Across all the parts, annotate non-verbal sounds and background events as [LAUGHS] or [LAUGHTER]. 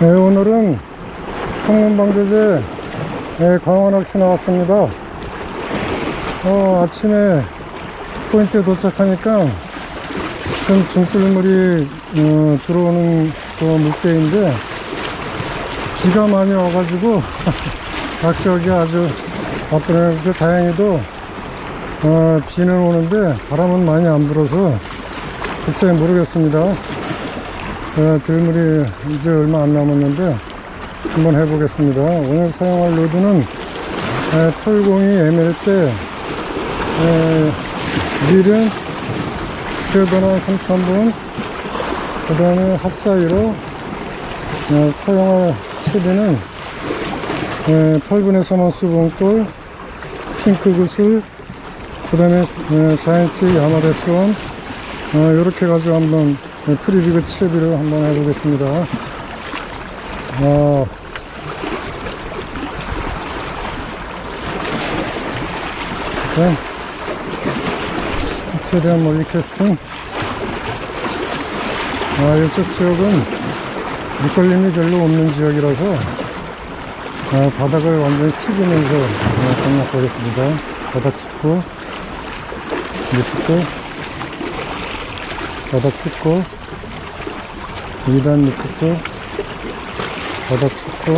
네, 오늘은 성문방대제 네, 강원낚시 나왔습니다. 어, 아침에 포인트에 도착하니까 지금 중불물이 어, 들어오는 그 물대인데 비가 많이 와가지고 [LAUGHS] 낚시하기 아주 바쁘네요. 그 다행히도 어, 비는 오는데 바람은 많이 안 불어서 글쎄 모르겠습니다. 어, 들물이 이제 얼마 안 남았는데 한번 해보겠습니다. 오늘 사용할 로드는 802 ML 때 밀은 튜버나 3000분 그 다음에 합사이로 어, 사용할 채비는 8분의 3원 수봉돌 핑크 구슬 그 다음에 자이언츠 야마데스원 어, 이렇게 가지고 한번 프리리그 채비를 한번 해보겠습니다. 어, 네. 최대한 멀리 캐스팅. 아, 이쪽 지역은 밑걸림이 별로 없는 지역이라서 아, 바닥을 완전히 치기면서 아, 공략하겠습니다. 바닥 짚고 리프트 바닥 짚고 2단 리프트 바닥 짚고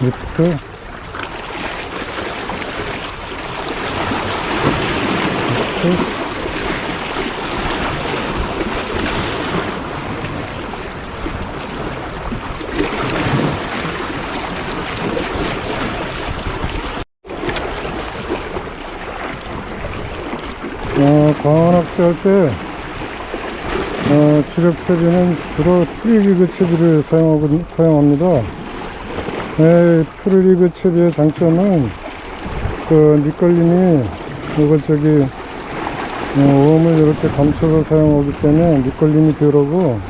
리프트. 리프트 어, 광원학시 할 때, 어, 주력 채비는 주로 프리리그 채비를 사용하고, 사용합니다. 네, 프리리그 채비의 장점은, 그, 밑걸림이, 이거 저기, 어, 웜을 이렇게 감춰서 사용하기 때문에 밑걸림이 덜 오고,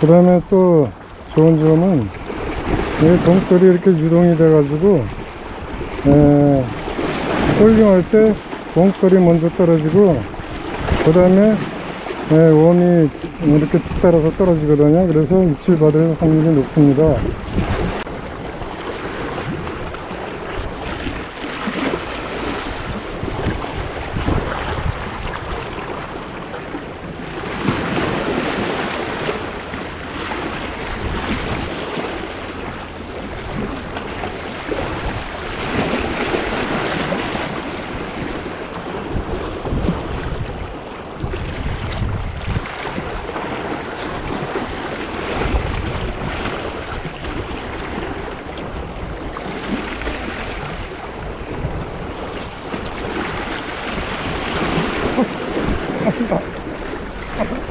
그 다음에 또 좋은 점은, 이 동돌이 이렇게 유동이 돼 가지고, 에, 홀링할 때, 봉돌이 먼저 떨어지고 그 다음에 웜이 이렇게 뒤따라서 떨어지거든요. 그래서 입질 받을 확률이 높습니다 왔습니다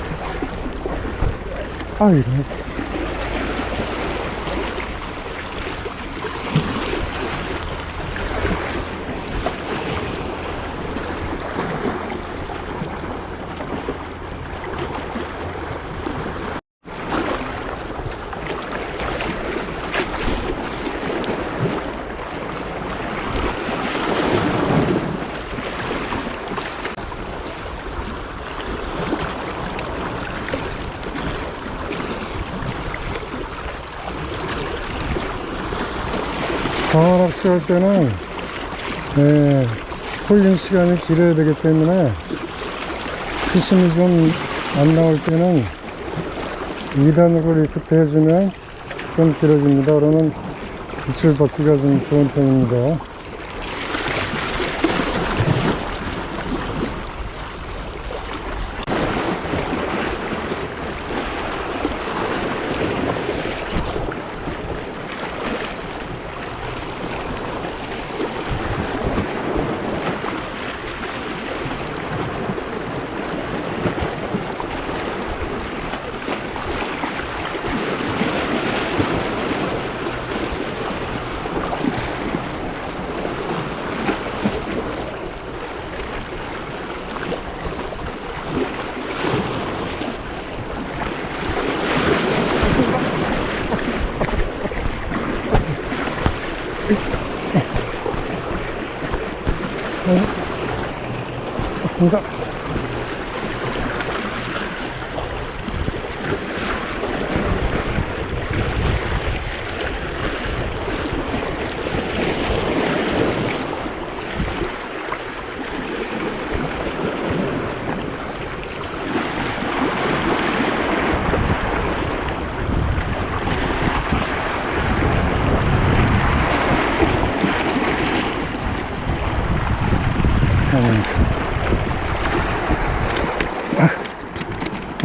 광어 낚시할 때는 예, 홀린 시간이 길어야 되기 때문에 수심이 좀 안 나올 때는 2단으로 리프트 해주면 좀 길어집니다. 그러면 빛을 받기가 좀 좋은 편입니다. 맞습니다. 있어. 아,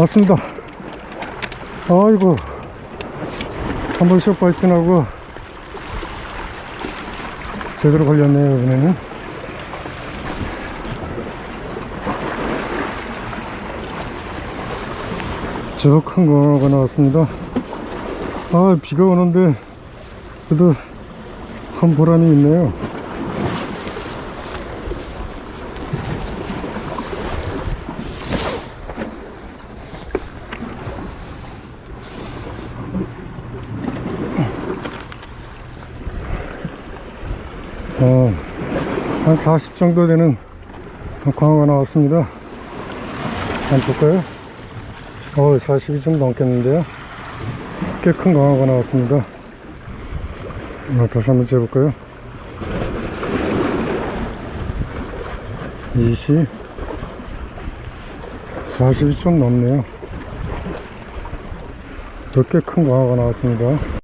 왔습니다. 아이고, 한번 쇼 발진하고 제대로 걸렸네요, 이번에는. 제법 큰 거가 나왔습니다. 아, 비가 오는데, 그래도 한 보람이 있네요. 40 정도 되는 광어가 나왔습니다. 한번 볼까요? 어, 40이 좀 넘겠는데요. 꽤 큰 광어가 나왔습니다. 어, 다시 한번 재볼까요? 20, 40이 좀 넘네요. 또꽤큰 광어가 나왔습니다.